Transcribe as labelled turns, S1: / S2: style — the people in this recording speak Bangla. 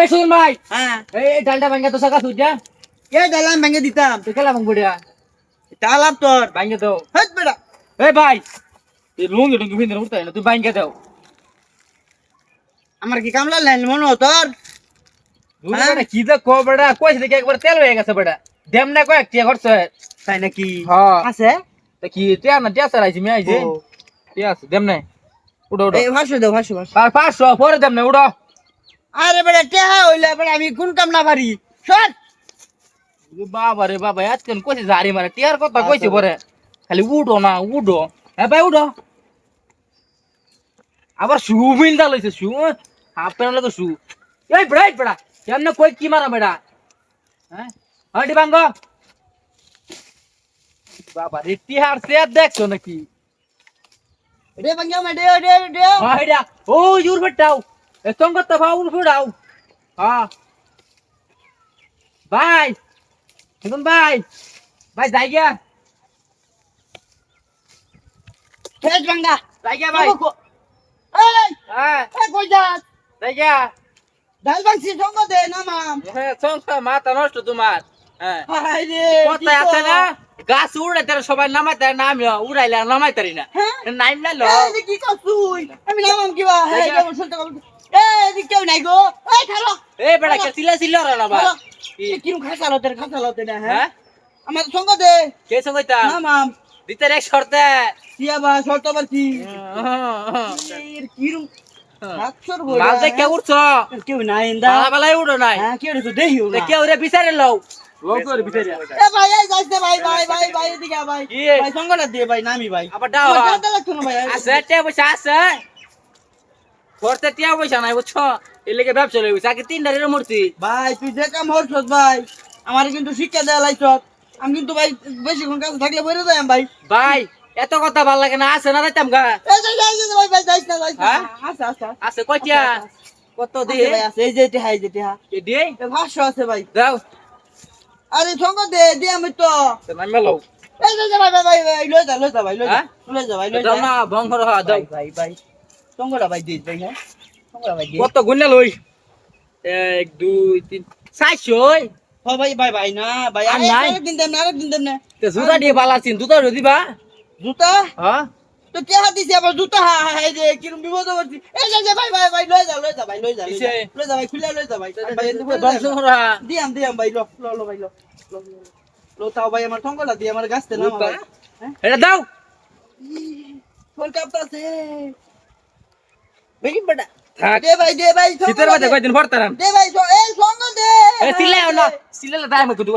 S1: এই শুন ভাই।
S2: হ্যাঁ।
S1: এই ডালটা ভাঙ্গা তো সাকা সুজা
S2: কে ডালাম ভেঙে দিতাম।
S1: তুই খেলা ভাঙ বুড়িয়া
S2: ডালাম তোর
S1: ভাঙ্গে দাও
S2: হেট বেটা।
S1: এই ভাই এই লুঙ্গি টুঙ্গি ভিন্দে উঠতে না? তুই ভাঙ্গে দাও
S2: আমার কি কামলা লাইন মনে তোর?
S1: কি দা কো বড়া কইছে দেখে একবার তেল হয়ে গেছে বড়া দেম না কয়েক টিয়া খরচ
S2: তাই নাকি?
S1: হ্যাঁ
S2: আছে?
S1: তা কি টিয়া না টিয়া সারাইছি আমি আইছি। টিয়া আছে। দেম না উড়ো উড়ো
S2: এই ভাসু দাও ভাসু ভাসু
S1: আর পাঁচশো পরে দেম না উড়ো
S2: আরে বেটা টেহা হইলে বেটা আমি কোন কাম না পারি সর
S1: বাবা রে বাবা আজকাল কইছে জারি মারে টিয়ার কথা কইছে পরে খালি উড়ো না উড়ো হ্যাঁ ভাই উড়ো আবার শু মিলদা লইছে শু হাফ প্যান্ট লাগে শু এই বড়া এই বড়া কেমনে কই কি মারা বেড়া হ্যাঁ হাঁটি বাঙ্গ বাবা রে টিহার সে দেখছ নাকি
S2: রে বাঙ্গা মে দে দে দে
S1: হাইডা ও ইউর বেটাও এ সঙ্গ তো ভাউ ফুড়াও হ্যাঁ ভাই শুনুন ভাই ভাই যাই গিয়া
S2: হেট বাঙ্গা
S1: যাই গিয়া ভাই
S2: এই
S1: হ্যাঁ
S2: এই কই যাস?
S1: যাই গিয়া
S2: ডাল বাংসি সঙ্গ দে না মাম।
S1: হ্যাঁ সংসার মাথা নষ্ট তোমার। হ্যাঁ।
S2: হাই রে
S1: কথা আছে না? গাছ উড়ে তারা সবাই নামাইতে নামি উড়াইলে আর নামাই তারি না।
S2: হ্যাঁ?
S1: নাইম না লো।
S2: কি করছুই আমি নামাম। কেমন শুনতে দি কেউ নাই গো। এই খালো।
S1: এই বেড়া কে চিল্লা চিল্লা রে না
S2: খালো।
S1: কি?
S2: খাসালো তোর খাসালো তোর হ্যাঁ?
S1: হ্যাঁ?
S2: আমার সঙ্গ দে।
S1: কে সঙ্গইতা
S2: না মাম
S1: দিতে রে শর্তে।
S2: সিয়া বা শর্ত বড়
S1: মাল দেখে উঠছ?
S2: কেউ নাই ইন্দা।
S1: বালা বালাই উড়ো নাই।
S2: হ্যাঁ কেউ তো না।
S1: দেখে বিচারে লও। লও করে বিচারে
S2: এ ভাই এই যাইতে ভাই ভাই ভাই ভাই এদিকে আয় ভাই।
S1: কি?
S2: ভাই সঙ্গটা দিয়ে ভাই নামি ভাই।
S1: আবার দাও
S2: আমার যে কিন্তু শিক্ষা দেওয়া লাইছত আমি কিন্তু ভাই বেশিক্ষণ কাছে থাকলে বইরে যাই ভাই।
S1: ভাই এত কথা ভালো লাগে না আছে না যাইতাম গা?
S2: এই
S1: হ্যাঁ?
S2: আচ্ছা আচ্ছা
S1: আছে। কত দিয়ে?
S2: আছে। এই যে এটা হাই যেটা হ্যাঁ
S1: এ দিয়ে?
S2: আছে ভাই।
S1: দাও
S2: আরে সঙ্গ দে দে আমি তো।
S1: তো মেলো
S2: এই যাই ভাই ভাই ভাই লই যা লই যা ভাই লই যা
S1: হ্যাঁ?
S2: লই যা ভাই লই যা।
S1: না বংশর হা দাও
S2: ভাই ভাই সঙ্গটা ভাই দিস ভাই হ্যাঁ? সঙ্গটা ভাই দিস
S1: কত গুণা লই? এক দুই তিন চারশো
S2: ও ভাই ভাই ভাই না ভাই
S1: আর নাই?
S2: আরেকদিন দেন না আরেকদিন দেন না।
S1: তে জুতা দিয়ে বালা চিন জুতা দিবা
S2: জুতা?
S1: হ্যাঁ?
S2: তো কে হাত দিছে আবার জুতা হা হা এই যে কিরম বিপদ করছি এই যে যে ভাই ভাই ভাই লই যা লই যা ভাই লই যা লই যা ভাই খুলে লই যা ভাই ভাই।
S1: বংশর হা
S2: দিয়াম দিয়াম ভাই লো লো লো ভাই লো। লো, তাও ভাই আমার ঠঙ্গটা দিয়ে আমার গাছতে নামা ভাই হ্যাঁ?
S1: এটা দাও।
S2: ফোন কাপতাছে।
S1: বেটা। থাক।
S2: দে ভাই দে ভাই
S1: শীতের মধ্যে
S2: দে।
S1: কয়দিন পড়তাম
S2: দে ভাই এই সঙ্গ দে।
S1: সিলাই না। সিলাই দাই মতো দুই